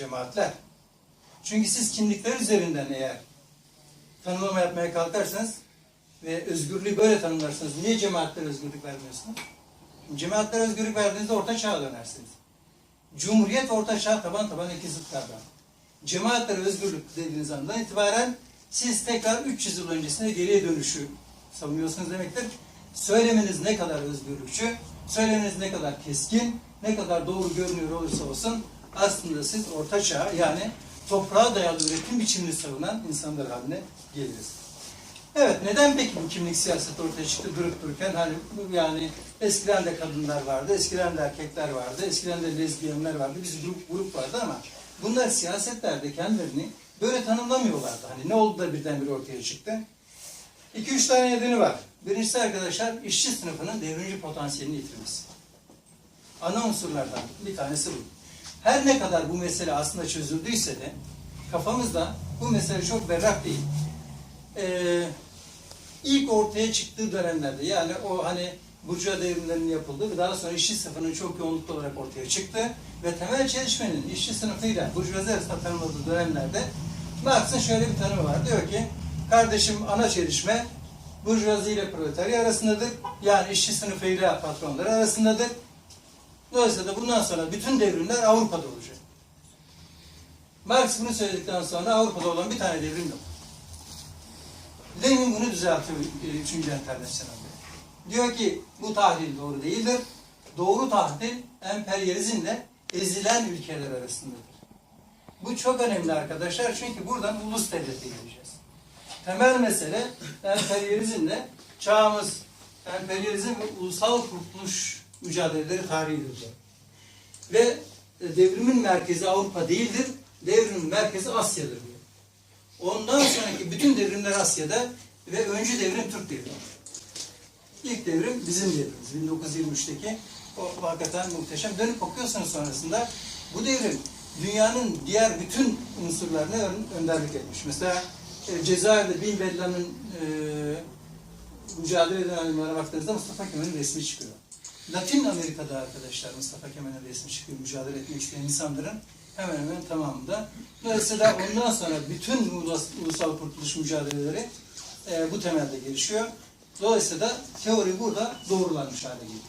cemaatler. Çünkü siz kimlikler üzerinden eğer tanımlama yapmaya kalkarsanız ve özgürlüğü böyle tanımlarsanız niye cemaatlere özgürlük vermiyorsunuz? Cemaatlere özgürlük verdiğinizde orta çağa dönersiniz. Cumhuriyet orta çağ taban taban iki zıt kavram. Cemaatlere özgürlük dediğiniz andan itibaren siz tekrar 300 yıl öncesine geriye dönüşü savunuyorsunuz demektir. Söylemeniz ne kadar özgürlükçü, söylemeniz ne kadar keskin, ne kadar doğru görünüyor olursa olsun aslında siz orta çağ yani toprağa dayalı üretim biçimini savunan insanlar haline geliriz. Evet, neden peki bu kimlik siyaseti ortaya çıktı durup dururken? Hani yani eskiden de kadınlar vardı, eskiden de erkekler vardı, eskiden de lezbiyenler vardı, biz grup grup vardı ama bunlar siyasetlerde kendilerini böyle tanımlamıyorlardı. Hani ne oldu da birdenbire ortaya çıktı? İki üç tane nedeni var. Birincisi arkadaşlar işçi sınıfının devrimci potansiyelini yitirmesi. Ana unsurlardan bir tanesi bu. Her ne kadar bu mesele aslında çözüldüyse de kafamızda bu mesele çok berrak değil. Ee, ilk ortaya çıktığı dönemlerde yani o hani burjuva devrimlerinin yapıldığı ve daha sonra işçi sınıfının çok yoğunluklu olarak ortaya çıktı ve temel çelişmenin işçi sınıfıyla burjuvazi arasında tanımladığı dönemlerde Marx'ın şöyle bir tanımı var. Diyor ki kardeşim ana çelişme burjuvazi ile proletarya arasındadır. Yani işçi sınıfıyla patronları arasındadır. Dolayısıyla da bundan sonra bütün devrimler Avrupa'da olacak. Marx bunu söyledikten sonra Avrupa'da olan bir tane devrim yok. Lenin bunu düzeltiyor e, Üçüncü Enternasyonel'de. Diyor ki bu tahlil doğru değildir. Doğru tahlil emperyalizmle ezilen ülkeler arasındadır. Bu çok önemli arkadaşlar çünkü buradan ulus devlete geleceğiz. Temel mesele emperyalizmle çağımız emperyalizm ve ulusal kurtuluş mücadeleleri tarihidir. Ve e, devrimin merkezi Avrupa değildir, devrimin merkezi Asya'dır diyor. Ondan sonraki bütün devrimler Asya'da ve öncü devrim Türk devrimi. İlk devrim bizim devrimiz. 1923'teki o hakikaten muhteşem. Dönüp bakıyorsunuz sonrasında bu devrim dünyanın diğer bütün unsurlarına ön- önderlik etmiş. Mesela e, Cezayir'de Bin Bella'nın e, mücadele eden alimlere baktığınızda Mustafa Kemal'in resmi çıkıyor. Latin Amerika'da arkadaşlar Mustafa Kemal'in resmi çıkıyor. Mücadele etmek isteyen insanların hemen hemen tamamında. Dolayısıyla ondan sonra bütün ulus- ulusal kurtuluş mücadeleleri e, bu temelde gelişiyor. Dolayısıyla teori burada doğrulanmış hale geliyor.